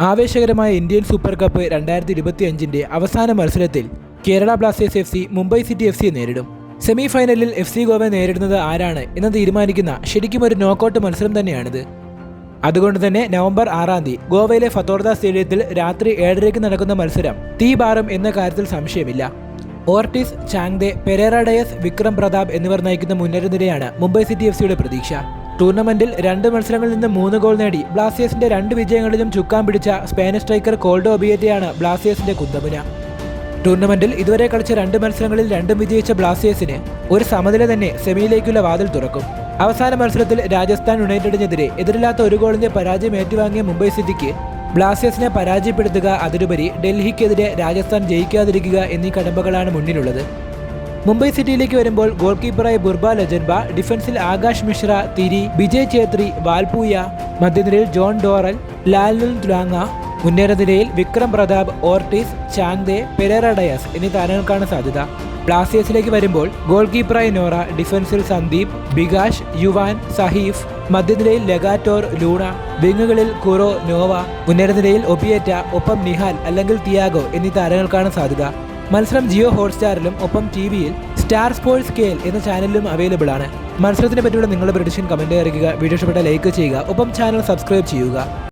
ആവേശകരമായ Indian super cup രണ്ടായിരത്തി ഇരുപത്തി അഞ്ചിന്റെ അവസാന മത്സരത്തിൽ Kerala Blasters F C Mumbai city F സിയെ നേരിടും. സെമി ഫൈനലിൽ എഫ് സി ഗോവയെ നേരിടുന്നത് ആരാണ് എന്ന് തീരുമാനിക്കുന്ന ശരിക്കും ഒരു നോക്കൌട്ട് മത്സരം തന്നെയാണിത്. അതുകൊണ്ട് തന്നെ നവംബർ ആറാം തീയതി ഗോവയിലെ ഫത്തോർദ സ്റ്റേഡിയത്തിൽ രാത്രി ഏഴരയ്ക്ക് നടക്കുന്ന മത്സരം തീ ബാറും എന്ന കാര്യത്തിൽ സംശയമില്ല. Ortiz Changte Pereyra Diaz Vikram Pratap എന്നിവർ നയിക്കുന്ന മുന്നേറ്റ നിരയാണ് മുംബൈ സിറ്റി എഫ് സിയുടെ പ്രതീക്ഷ. ടൂർണമെന്റിൽ രണ്ട് മത്സരങ്ങളിൽ നിന്ന് മൂന്ന് ഗോൾ നേടി ബ്ലാസ്റ്റേഴ്സിന്റെ രണ്ട് വിജയങ്ങളിലും ചുക്കാൻ പിടിച്ച സ്പാനിഷ് സ്ട്രൈക്കർ കോൾഡോ ഒബിയേറ്റയാണ് ബ്ലാസ്റ്റേഴ്സിന്റെ കുന്തമുന. ടൂർണമെന്റിൽ ഇതുവരെ കളിച്ച രണ്ട് മത്സരങ്ങളിൽ രണ്ടും വിജയിച്ച ബ്ലാസ്റ്റേഴ്സിന് ഒരു സമനില തന്നെ സെമിയിലേക്കുള്ള വാതിൽ തുറക്കും. അവസാന മത്സരത്തിൽ രാജസ്ഥാൻ യുണൈറ്റഡിനെതിരെ എതിരില്ലാത്ത ഒരു ഗോളിന്റെ പരാജയം ഏറ്റുവാങ്ങിയ മുംബൈ സിറ്റിക്ക് ബ്ലാസ്റ്റേഴ്സിനെ പരാജയപ്പെടുത്തുക അതിലുപരി ഡൽഹിക്കെതിരെ രാജസ്ഥാൻ ജയിക്കാതിരിക്കുക എന്നീ കടമ്പകളാണ് മുന്നിലുള്ളത്. മുംബൈ സിറ്റിയിലേക്ക് വരുമ്പോൾ ഗോൾ കീപ്പറായ ബുർബ ലജൻബ ഡിഫൻസിൽ ആകാശ് മിശ്ര തിരി വിജയ് ഛേത്രി വാൽപൂയ മധ്യനിരയിൽ John ഡോറൽ ലാൽനുൽ ദ്വാങ്ങ മുന്നേറനിരയിൽ Vikram Pratap Ortiz Changte Pereyra Diaz എന്നീ താരങ്ങൾക്കാണ് സാധ്യത. ബ്ലാസ്റ്റേഴ്സിലേക്ക് വരുമ്പോൾ ഗോൾ കീപ്പറായ നോറ ഡിഫൻസിൽ സന്ദീപ് ബികാഷ് യുവാൻ സഹീഫ് മധ്യനിരയിൽ ലെഗാറ്റോർ ലൂണ വിങ്ങുകളിൽ കുറോ നോവ മുന്നേറനിരയിൽ ഒപ്പിയേറ്റ ഒപ്പം നിഹാൽ അല്ലെങ്കിൽ തിയാഗോ എന്നീ താരങ്ങൾക്കാണ് സാധ്യത. മത്സരം ജിയോ ഹോട്ട്സ്റ്റാറിലും ഒപ്പം ടി വിയിൽ സ്റ്റാർ സ്പോർട്സ് കെ എന്ന ചാനലിലും അവൈലബിൾ ആണ്. മത്സരത്തിനെ പറ്റിയുള്ള നിങ്ങളുടെ പ്രഡിഷൻ കമന്റ് അറിയിക്കുക. വീഡിയോ ഇഷ്ടപ്പെട്ട ലൈക്ക് ചെയ്യുക. ഒപ്പം ചാനൽ സബ്സ്ക്രൈബ് ചെയ്യുക.